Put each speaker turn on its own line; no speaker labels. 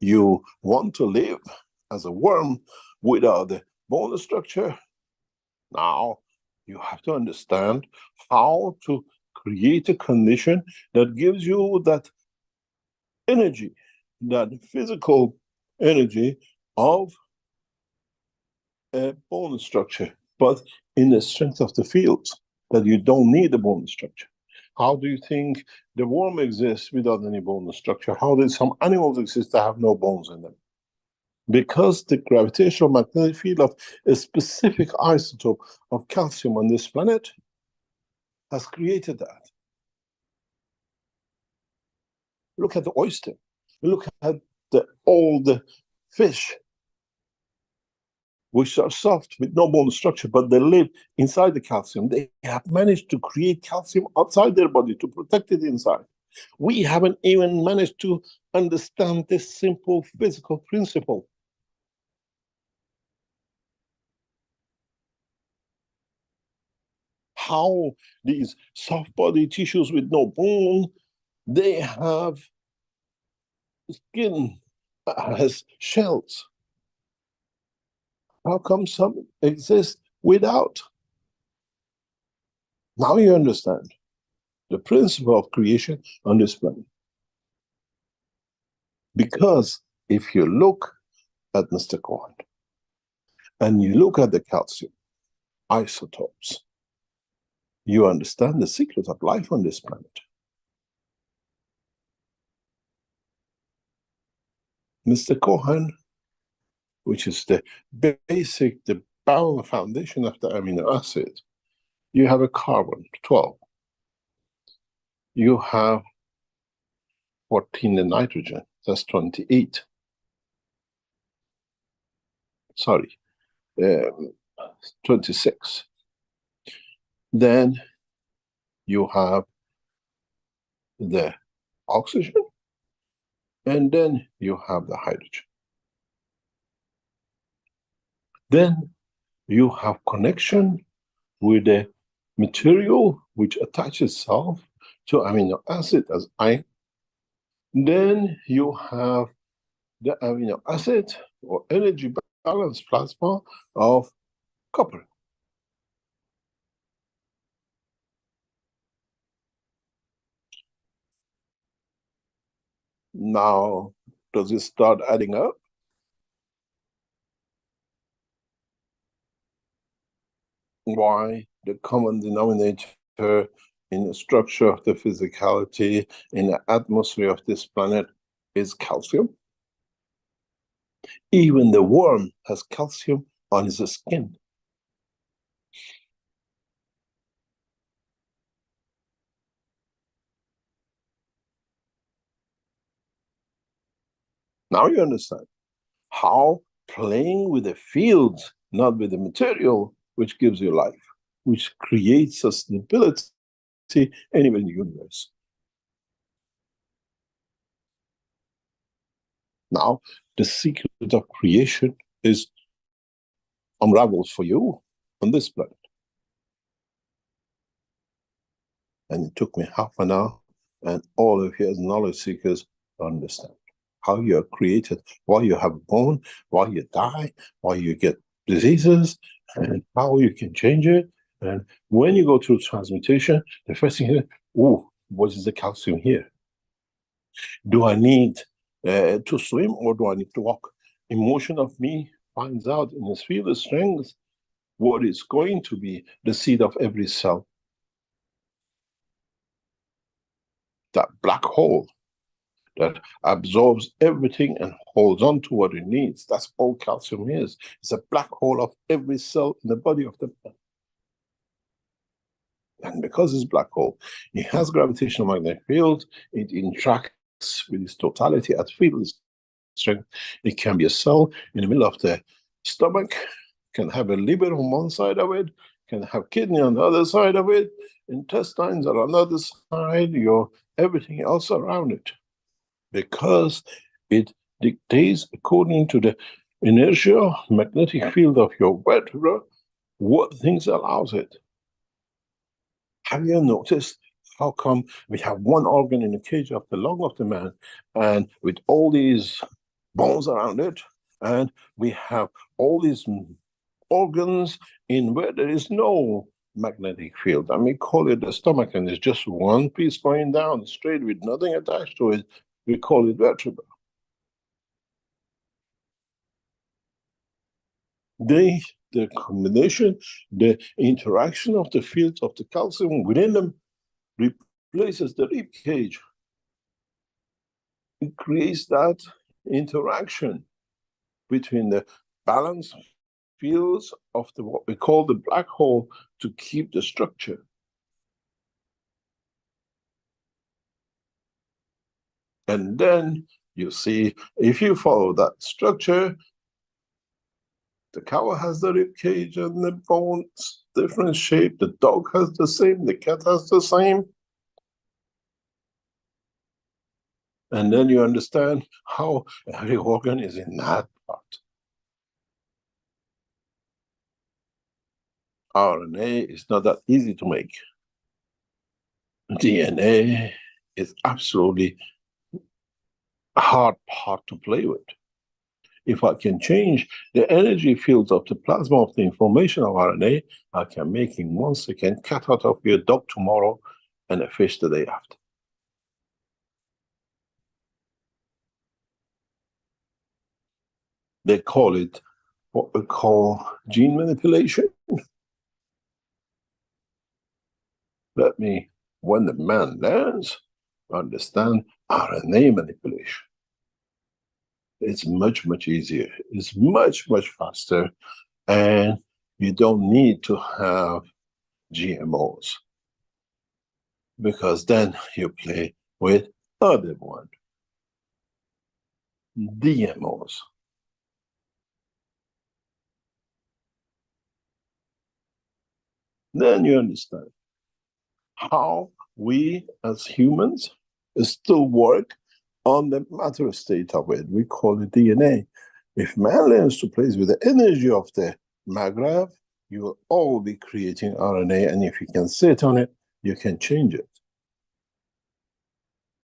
you want to live as a worm without the bone structure. Now, you have to understand how to create a condition that gives you that energy, that physical energy of a bone structure, but in the strength of the fields, that you don't need the bone structure. How do you think the worm exists without any bone structure? How do some animals exist that have no bones in them? Because the gravitational magnetic field of a specific isotope of calcium on this planet has created that. Look at the oyster. Look at the, all the fish which are soft with no bone structure, but they live inside the calcium. They have managed to create calcium outside their body to protect it inside. We haven't even managed to understand this simple physical principle. How these soft body tissues with no bone, they have skin as shells how come some exist without? Now you understand the principle of creation on this planet. Because if you look at Mr. Cohen and you look at the calcium isotopes, you understand the secret of life on this planet. Mr. Cohen which is the basic, the bound foundation of the amino acid, you have a carbon, 12. You have 14 the nitrogen, that's 28. Sorry, um, 26. Then you have the oxygen, and then you have the hydrogen. Then you have connection with the material which attaches itself to amino acid as I. Then you have the amino acid or energy balance plasma of copper. Now, does it start adding up? Why the common denominator in the structure of the physicality, in the atmosphere of this planet is calcium. Even the worm has calcium on his skin. Now you understand how playing with the fields, not with the material, which gives you life, which creates sustainability anywhere in the universe. Now, the secret of creation is unraveled for you on this planet. And it took me half an hour, and all of you as knowledge seekers understand how you are created, why you have born, why you die, why you get diseases, and how you can change it. And when you go through transmutation, the first thing is, oh, what is the calcium here? Do I need uh, to swim or do I need to walk? Emotion of me finds out in its field of strength what is going to be the seed of every cell. That black hole that absorbs everything and holds on to what it needs. That's all calcium is. It's a black hole of every cell in the body of the man. And because it's black hole, it has gravitational magnetic field, it interacts with its totality at field strength. It can be a cell in the middle of the stomach, can have a liver on one side of it, can have kidney on the other side of it, intestines are on the other side, your everything else around it because it dictates according to the inertia magnetic field of your vertebra what things allows it. Have you noticed how come we have one organ in the cage of the lung of the man and with all these bones around it, and we have all these organs in where there is no magnetic field. And we call it the stomach, and it's just one piece going down straight with nothing attached to it. We call it vertebra. They, the combination, the interaction of the fields of the calcium within them replaces the rib cage. It creates that interaction between the balance fields of the what we call the black hole to keep the structure. And then you see, if you follow that structure, the cow has the rib cage and the bones, different shape. The dog has the same, the cat has the same. And then you understand how every organ is in that part. RNA is not that easy to make. DNA is absolutely hard part to play with. If I can change the energy fields of the plasma of the information of RNA, I can make in one second cut out of your dog tomorrow and a fish the day after. They call it what we call gene manipulation. Let me, when the man learns, understand RNA manipulation. It's much, much easier. It's much, much faster. And you don't need to have GMOs. Because then you play with other one. DMOs. Then you understand how we as humans still work on the matter state of it. We call it DNA. If man learns to play with the energy of the maglev, you will all be creating RNA, and if you can sit on it, you can change it.